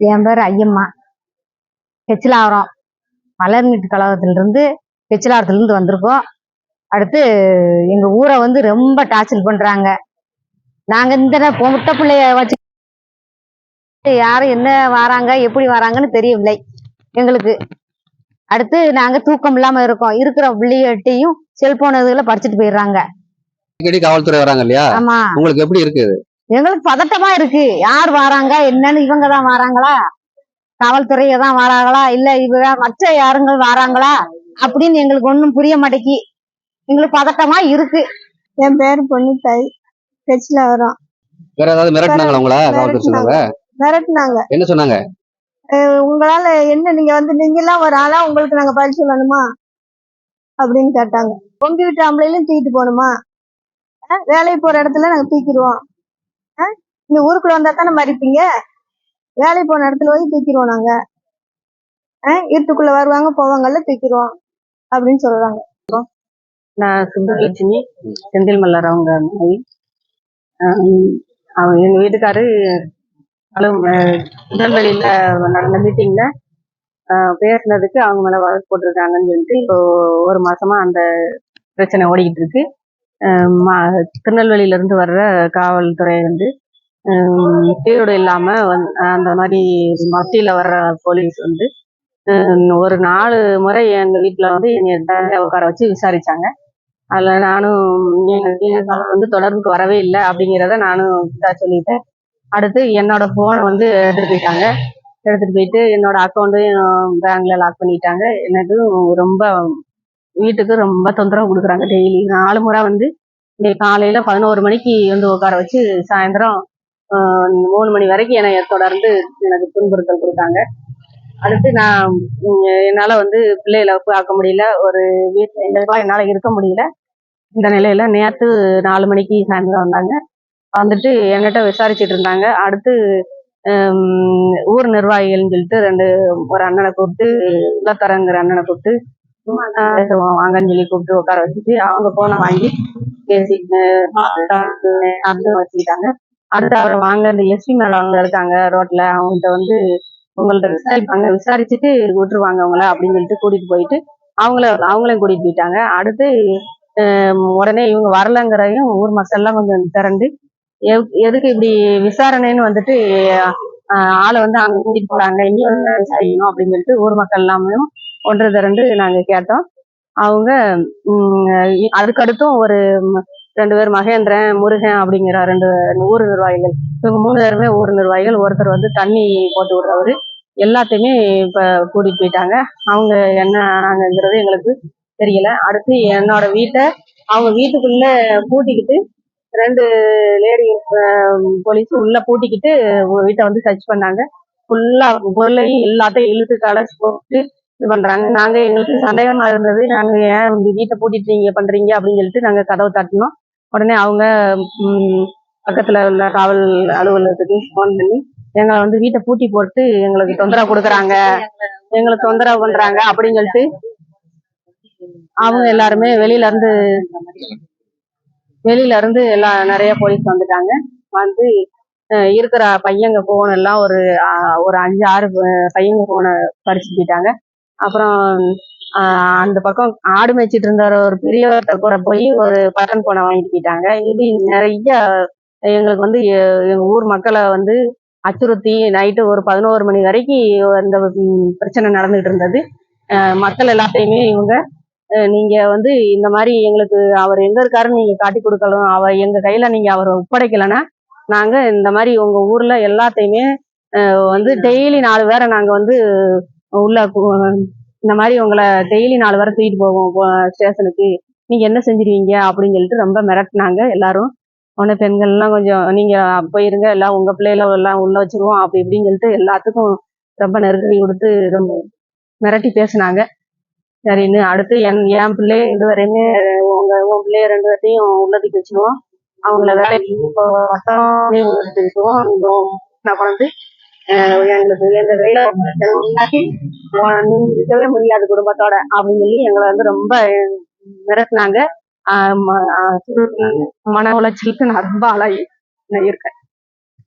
என் பேர் ஐயம்மா. கெச்சிலாவரம் மலர்நீட்டு கழகத்திலிருந்து கெச்சிலாவரத்துலேருந்து வந்திருக்கோம். அடுத்து எங்கள் ஊரை வந்து ரொம்ப டார்ச்சர் பண்ணுறாங்க நாங்கள் இந்த பொட்ட பிள்ளைய வச்சு யாரும் என்ன வராங்க எப்படி வராங்கன்னு தெரியவில்லை எங்களுக்கு. அடுத்து நாங்கள் தூக்கம் இல்லாமல் இருக்கோம். இருக்கிற பிள்ளைகிட்டையும் செல்போன் இதுல படிச்சுட்டு போயிடுறாங்க. அடிக்கடி காவல்துறை வராங்க இல்லையா? ஆமா. உங்களுக்கு எப்படி இருக்கு எங்களுக்கு பதட்டமா இருக்கு. யார் வராங்க? என்னன்னு இவங்க தான் வராங்களா? காவல்துறைய தான் வராங்களா? இல்ல இவ மற்ற யாருங்க வராங்களா? அப்படின்னு எங்களுக்கு ஒண்ணும் புரிய மாட்டேங்கி. எங்களுக்கு பதட்டமா இருக்கு. என் பேர் பொன்னித்தாய் கட்சியில வரோம். வேற ஏதாவது மிரட்டினாங்களா உங்கள? காவல்துறை மிரட்டினாங்க. என்ன சொன்னாங்க? உங்களால என்ன நீங்க வந்து நீங்க எல்லாம் ஒரு ஆளா உங்களுக்கு நாங்க பதில் சொல்லணுமா? அப்படின்னு கேட்டாங்க. உங்க வீட்டு ஆம்பளையிலும் தூக்கிட்டு போகணுமா? வேலைக்கு போற இடத்துல நாங்க தூக்கிடுவோம். நீங்க ஊருக்குள்ள வந்தா தானே மறிப்பீங்க வேலைக்கு போன இடத்துல போய் தூக்கிடுவோம் நாங்க. அஹ் இருட்டுக்குள்ள வருவாங்க போவாங்கல்ல தூக்கிடுவோம் அப்படின்னு சொல்றாங்க. நான் சுந்தரலட்சுமி செந்தில் மல்லர் அவங்க மனைவி அவங்க எங்க வீட்டுக்காரு திருநெல்வேலியில நடந்த மீட்டிங்ல பேசுனதுக்கு அவங்க மேல வழக்கு போட்டிருக்காங்கன்னு சொல்லிட்டு இப்போ ஒரு மாசமா அந்த பிரச்சனை ஓடிக்கிட்டு இருக்கு. மா ம- வர்ற காவல்துறை வந்து ஆஹ் இல்லாமல் வந் அந்த மாதிரி மத்தியில் வர்ற போலீஸ் வந்து ஒரு நாலு முறை எங்கள் வீட்டில் வந்து என்னை உட்கார வச்சு விசாரித்தாங்க அதில் நானும் எனக்கு வந்து தொடர்புக்கு வரவே இல்லை அப்படிங்கிறத நானும் இதாக சொல்லிட்டேன். அடுத்து என்னோட ஃபோனை வந்து எடுத்துட்டு போயிட்டாங்க. எடுத்துகிட்டு போயிட்டு என்னோட அக்கௌண்ட்டையும் பேங்க்ல லாக் பண்ணிட்டாங்க. எனக்கு ரொம்ப வீட்டுக்கு ரொம்ப தொந்தரவு கொடுக்குறாங்க டெய்லி நாலு முறை வந்து இன்னைக்கு காலையில பதினோரு மணிக்கு வந்து உட்கார வச்சு சாயந்தரம் மூணு மணி வரைக்கும் என்னை தொடர்ந்து எனக்கு துன்புறுத்தல் கொடுத்தாங்க. அடுத்து நான் என்னால வந்து பிள்ளைகளை பார்க்க முடியல. ஒரு வீட்டில் எங்களுக்கெல்லாம் என்னால இருக்க முடியல. இந்த நிலையில நேத்து நாலு மணிக்கு சாயந்தரம் வந்தாங்க. வந்துட்டு என்கிட்ட விசாரிச்சுட்டு இருந்தாங்க. அடுத்து ஊர் நிர்வாகிகள்னு சொல்லிட்டு ரெண்டு ஒரு அண்ணனை கூப்பிட்டு உள்ளத்தரங்கிற அண்ணனை கூப்பிட்டு வாங்கன்னு சொல்லி கூப்பிட்டு உட்கார வச்சுட்டு அவங்க போனை வாங்கி பேசிட்டு வச்சுக்கிட்டாங்க. அடுத்து அவர் வாங்க இந்த எஸ்பி மேல அவங்க இருக்காங்க ரோட்ல. அவங்கள்ட்ட வந்து உங்கள்ட்ட விசாரிப்பாங்க. விசாரிச்சுட்டு விட்டுருவாங்க அவங்கள அப்படின்னு சொல்லிட்டு கூட்டிட்டு போயிட்டு அவங்கள அவங்களையும் கூட்டிட்டு போயிட்டாங்க. அடுத்து உடனே இவங்க வரலங்கிறதையும் ஊர் மக்கள்லாம் கொஞ்சம் திரண்டு எதுக்கு இப்படி விசாரணைன்னு வந்துட்டு ஆளை வந்து அங்க கூட்டிட்டு போறாங்க. இனி வந்து விசாரிக்கணும் அப்படின்னு சொல்லிட்டு ஊர் மக்கள் எல்லாமே ஒன்றரை திரண்டு நாங்கள் கேட்டோம். அவங்க அதுக்கடுத்தும் ஒரு ரெண்டு பேர் மகேந்திரன் முருகன் அப்படிங்கிற ரெண்டு ஊர் நிர்வாகிகள். இவங்க மூணு பேருமே ஊர் நிர்வாகிகள். ஒருத்தர் வந்து தண்ணி போட்டு விடுறவரு. எல்லாத்தையுமே இப்போ கூட்டிட்டு போயிட்டாங்க. அவங்க என்ன ஆனாங்கிறது எங்களுக்கு தெரியல. அடுத்து என்னோட வீட்டை அவங்க வீட்டுக்குள்ள பூட்டிக்கிட்டு ரெண்டு லேடி போலீஸ் உள்ள பூட்டிக்கிட்டு வீட்டை வந்து சர்ச் பண்ணாங்க. ஃபுல்லா பொருளையும் எல்லாத்தையும் இழுத்து கடைச்சி போட்டு இது பண்றாங்க. நாங்க எங்களுக்கு சந்தேகமா இருந்தது. நாங்க ஏன் வீட்டை பூட்டிட்டு நீங்க பண்றீங்க அப்படின்னு சொல்லிட்டு நாங்க கதவை தட்டினோம். உடனே அவங்க பக்கத்தில் பக்கத்துல உள்ள காவல் அலுவலகத்துக்கு ஃபோன் பண்ணி எங்களை வந்து வீட்டை பூட்டி போட்டு எங்களுக்கு தொந்தரவு கொடுக்குறாங்க. எங்களுக்கு தொந்தரவு பண்றாங்க அப்படின்னு சொல்லிட்டு அவங்க எல்லாருமே வெளியில இருந்து வெளியில இருந்து எல்லாம் நிறைய போலீஸ் வந்துட்டாங்க. வந்து இருக்கிற பையங்க போன் எல்லாம் ஒரு ஒரு அஞ்சு ஆறு பையங்க போன பறிச்சு போயிட்டாங்க. அப்புறம் அந்த பக்கம் ஆடு மேய்ச்சிட்டு இருந்தார் ஒரு பெரியவர்கிட்ட கூட போய் ஒரு பட்டன் போனை வாங்கிட்டு போயிட்டாங்க. இது நிறைய எங்களுக்கு வந்து எ- எங்க ஊர் மக்களை வந்து அச்சுறுத்தி நைட்டு ஒரு பதினோரு மணி வரைக்கும் அந்த பிரச்சனை நடந்துகிட்டு இருந்தது. மக்கள் எல்லாத்தையுமே இவங்க நீங்க வந்து இந்த மாதிரி எங்களுக்கு அவர் எங்க இருக்காருன்னு நீங்க காட்டி கொடுக்கணும். அவர் எங்க கையில நீங்க அவரை ஒப்படைக்கலைன்னா நாங்க இந்த மாதிரி உங்க ஊர்ல எல்லாத்தையுமே வந்து டெய்லி நாலு பேரை நாங்க வந்து உள்ள இந்த மாதிரி உங்களை டெய்லி நாலு வரை தூக்கிட்டு போவோம் ஸ்டேஷனுக்கு நீங்க என்ன செஞ்சிருவீங்க? அப்படின்னு சொல்லிட்டு ரொம்ப மிரட்டினாங்க எல்லாரும். உடனே பெண்கள் எல்லாம் கொஞ்சம் நீங்க போயிருங்க எல்லாம் உங்க பிள்ளைகள எல்லாம் உள்ள வச்சிருவோம் அப்படி இப்படின்னு சொல்லிட்டு எல்லாத்துக்கும் ரொம்ப நெருக்கடி கொடுத்து ரொம்ப மிரட்டி பேசுனாங்க. சரின்னு அடுத்து என் என் பிள்ளை இதுவரையுமே உங்க உன் பிள்ளைய ரெண்டு பேர்த்தையும் உள்ளதுக்கு வச்சிருவோம். அவங்கள வேலைக்கு இப்போ வட்டம் நான் கொண்டு எங்களுக்கு எங்க இருக்கவே முடியாது குடும்பத்தோட அப்படின்னு சொல்லி எங்களை வந்து ரொம்ப மிரட்டினாங்க. மன உளைச்சலுக்கு நான் ரொம்ப ஆளாகி நான் இருக்கேன்.